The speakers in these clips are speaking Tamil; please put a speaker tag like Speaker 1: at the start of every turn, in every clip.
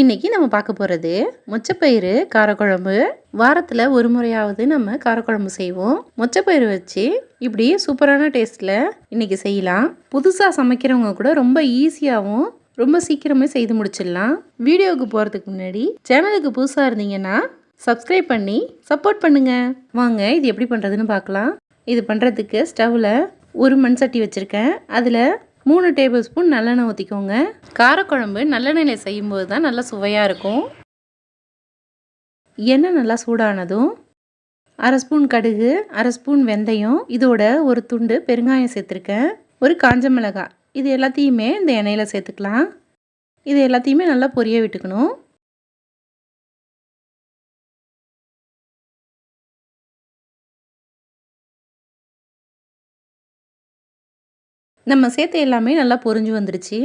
Speaker 1: இன்னைக்கு நம்ம பார்க்க போகிறது மொச்சப்பயிறு காரக்குழம்பு. வாரத்தில் ஒரு முறையாவது நம்ம காரக்குழம்பு செய்வோம். மொச்சப்பயிறு வச்சு இப்படி சூப்பரான டேஸ்ட்டில் இன்னைக்கு செய்யலாம். புதுசாக சமைக்கிறவங்க கூட ரொம்ப ஈஸியாகவும் ரொம்ப சீக்கிரமே செய்து முடிச்சிடலாம். வீடியோவுக்கு போகிறதுக்கு முன்னாடி சேனலுக்கு புதுசாக இருந்தீங்கன்னா சப்ஸ்கிரைப் பண்ணி சப்போர்ட் பண்ணுங்க. வாங்க இது எப்படி பண்ணுறதுன்னு பார்க்கலாம். இது பண்ணுறதுக்கு ஸ்டவ்வில் ஒரு மண் சட்டி வச்சுருக்கேன். அதில் மூணு டேபிள் ஸ்பூன் நல்லெண்ணெய் ஊற்றிக்கோங்க காரக்குழம்பு நல்லெண்ணெயில் செய்யும்போது தான் நல்லா சுவையாக இருக்கும். எண்ணெய் நல்லா சூடானதும் அரை ஸ்பூன் கடுகு அரை ஸ்பூன் வெந்தயம் இதோட ஒரு துண்டு பெருங்காயம் சேர்த்துருக்கேன். ஒரு காஞ்ச மிளகாய். இது எல்லாத்தையுமே இந்த எண்ணெயில் சேர்த்துக்கலாம். இது எல்லாத்தையுமே நல்லா பொரிய விட்டுக்கணும். நம்ம சேர்த்து எல்லாமே நல்லா பொரிஞ்சு வந்துருச்சு.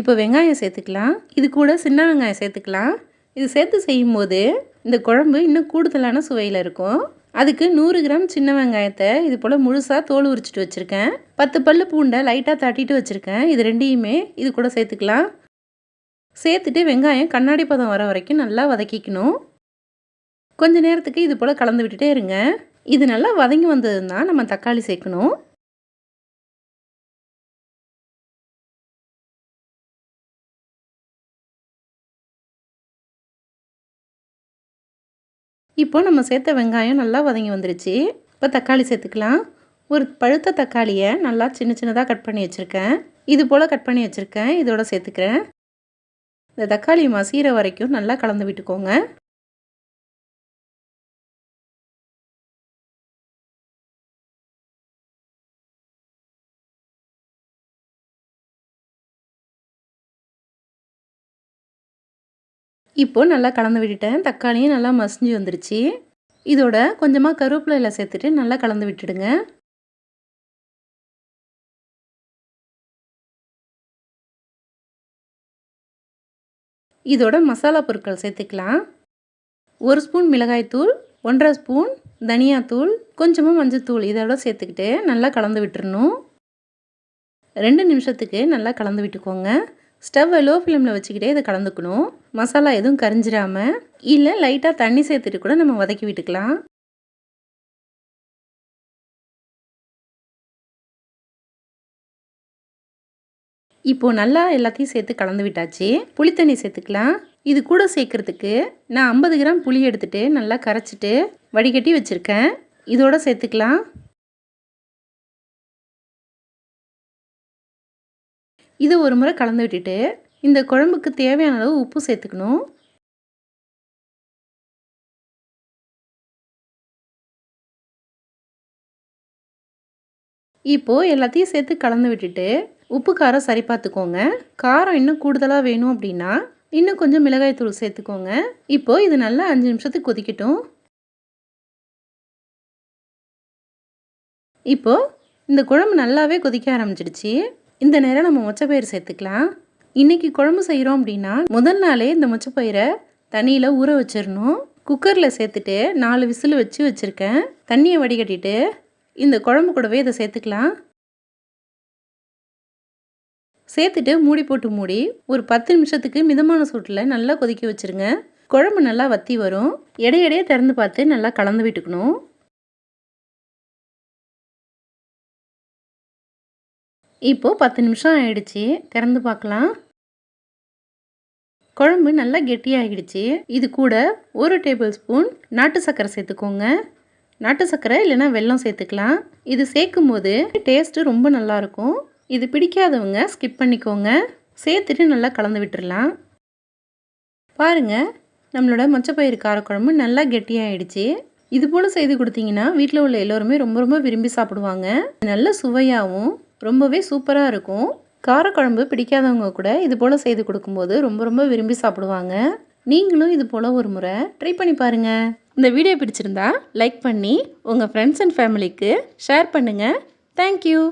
Speaker 1: இப்போ வெங்காயம் சேர்த்துக்கலாம். இது கூட சின்ன வெங்காயம் சேர்த்துக்கலாம். இது சேர்த்து செய்யும்போது இந்த குழம்பு இன்னும் கூடுதலான சுவையில் இருக்கும். அதுக்கு நூறு கிராம் சின்ன வெங்காயத்தை இது போல் முழுசாக தோல் உரிச்சிட்டு வச்சுருக்கேன். பத்து பல்லு பூண்டை லைட்டாக தட்டிட்டு வச்சுருக்கேன். இது ரெண்டையுமே இது கூட சேர்த்துக்கலாம். சேர்த்துட்டு வெங்காயம் கண்ணாடி பதம் வர வரைக்கும் நல்லா வதக்கிக்கணும். கொஞ்ச நேரத்துக்கு இது போல் கலந்து விட்டுட்டே இருங்க. இது நல்லா வதங்கி வந்ததுன்னா நம்ம தக்காளி சேர்க்கணும். இப்போ நம்ம சேர்த்த வெங்காயம் நல்லா வதங்கி வந்துருச்சு. இப்போ தக்காளி சேர்த்துக்கலாம். ஒரு பழுத்த தக்காளியை நல்லா சின்ன சின்னதாக கட் பண்ணி வச்சுருக்கேன். இது போல் கட் பண்ணி வச்சுருக்கேன். இதோட சேர்த்துக்கிறேன். இந்த தக்காளி மசீர வரைக்கும் நல்லா கலந்து விட்டுக்கோங்க. இப்போது நல்லா கலந்து விட்டுட்டேன். தக்காளியும் நல்லா மசிஞ்சு வந்துருச்சு. இதோட கொஞ்சமாக கருவேப்பிலையில் சேர்த்துட்டு நல்லா கலந்து விட்டுடுங்க. இதோட மசாலா பொருட்கள் சேர்த்துக்கலாம். ஒரு ஸ்பூன் மிளகாய்த்தூள் ஒன்றரை ஸ்பூன் தனியாத்தூள் கொஞ்சமாக மஞ்சத்தூள் இதோட சேர்த்துக்கிட்டு நல்லா கலந்து விட்டுறணும். ரெண்டு நிமிஷத்துக்கு நல்லா கலந்து விட்டுக்கோங்க. ஸ்டவ்வை லோ ஃப்ளேமில் வச்சுக்கிட்டே இதை கலந்துக்கணும். மசாலா எதுவும் கரிஞ்சிடாமல் இல்லை லைட்டாக தண்ணி சேர்த்துட்டு கூட நம்ம வதக்கி விட்டுக்கலாம். இப்போது நல்லா எல்லாத்தையும் சேர்த்து கலந்து விட்டாச்சு. புளித்தண்ணி சேர்த்துக்கலாம். இது கூட சேர்க்குறதுக்கு நான் ஐம்பது கிராம் புளி எடுத்துகிட்டு நல்லா கரைச்சிட்டு வடிகட்டி வச்சுருக்கேன். இதோட சேர்த்துக்கலாம். இதை ஒரு முறை கலந்து விட்டுட்டு இந்த குழம்புக்கு தேவையான அளவு உப்பு சேர்த்துக்கணும். இப்போது எல்லாத்தையும் சேர்த்து கலந்து விட்டுட்டு உப்பு காரம் சரி பார்த்துக்கோங்க. காரம் இன்னும் கூடுதலாக வேணும் அப்படின்னா இன்னும் கொஞ்சம் மிளகாய் தூள் சேர்த்துக்கோங்க. இப்போது இது நல்லா அஞ்சு நிமிஷத்துக்கு கொதிக்கட்டும். இப்போது இந்த குழம்பு நல்லாவே கொதிக்க ஆரம்பிச்சிடுச்சு. இந்த நேரம் நம்ம மொச்சப்பயிறு சேர்த்துக்கலாம். இன்றைக்கி குழம்பு செய்கிறோம் அப்படின்னா முதல் நாளே இந்த மொச்சப்பயிரை தண்ணியில் ஊற வச்சிடணும் குக்கரில் சேர்த்துட்டு நாலு விசில் வச்சு வச்சுருக்கேன். தண்ணியை வடிகட்டிட்டு இந்த குழம்பு கூடவே இதை சேர்த்துக்கலாம். சேர்த்துட்டு மூடி போட்டு மூடி ஒரு பத்து நிமிஷத்துக்கு மிதமான சூட்டில் நல்லா கொதிக்க வச்சுருங்க. குழம்பு நல்லா வத்தி வரும். இடையிடையே திறந்து பார்த்து நல்லா கலந்து விட்டுக்கணும். இப்போது பத்து நிமிஷம் ஆயிடுச்சு. திறந்து பார்க்கலாம். குழம்பு நல்லா கெட்டியாகிடுச்சு இது கூட ஒரு டேபிள் ஸ்பூன் நாட்டு சர்க்கரை சேர்த்துக்கோங்க. நாட்டு சர்க்கரை இல்லைன்னா வெல்லம் சேர்த்துக்கலாம். இது சேர்க்கும் போது டேஸ்ட்டு ரொம்ப நல்லாயிருக்கும் இது பிடிக்காதவங்க ஸ்கிப் பண்ணிக்கோங்க. சேர்த்துட்டு நல்லா கலந்து விட்டுடலாம் பாருங்கள் நம்மளோட மொச்சப்பயிறு காரக்குழம்பு நல்லா கெட்டியாகிடுச்சு இது போல் செய்து கொடுத்தீங்கன்னா வீட்டில் உள்ள எல்லோருமே ரொம்ப ரொம்ப விரும்பி சாப்பிடுவாங்க. நல்ல சுவையாகவும் ரொம்பவே சூப்பராக இருக்கும். காரக்குழம்பு பிடிக்காதவங்க கூட இது போல் செய்து கொடுக்கும்போது ரொம்ப ரொம்ப விரும்பி சாப்பிடுவாங்க. நீங்களும் இது போல் ஒரு முறை ட்ரை பண்ணி பாருங்கள் இந்த வீடியோ பிடிச்சிருந்தா லைக் பண்ணி உங்கள் ஃப்ரெண்ட்ஸ் அண்ட் ஃபேமிலிக்கு ஷேர் பண்ணுங்கள் தேங்க்யூ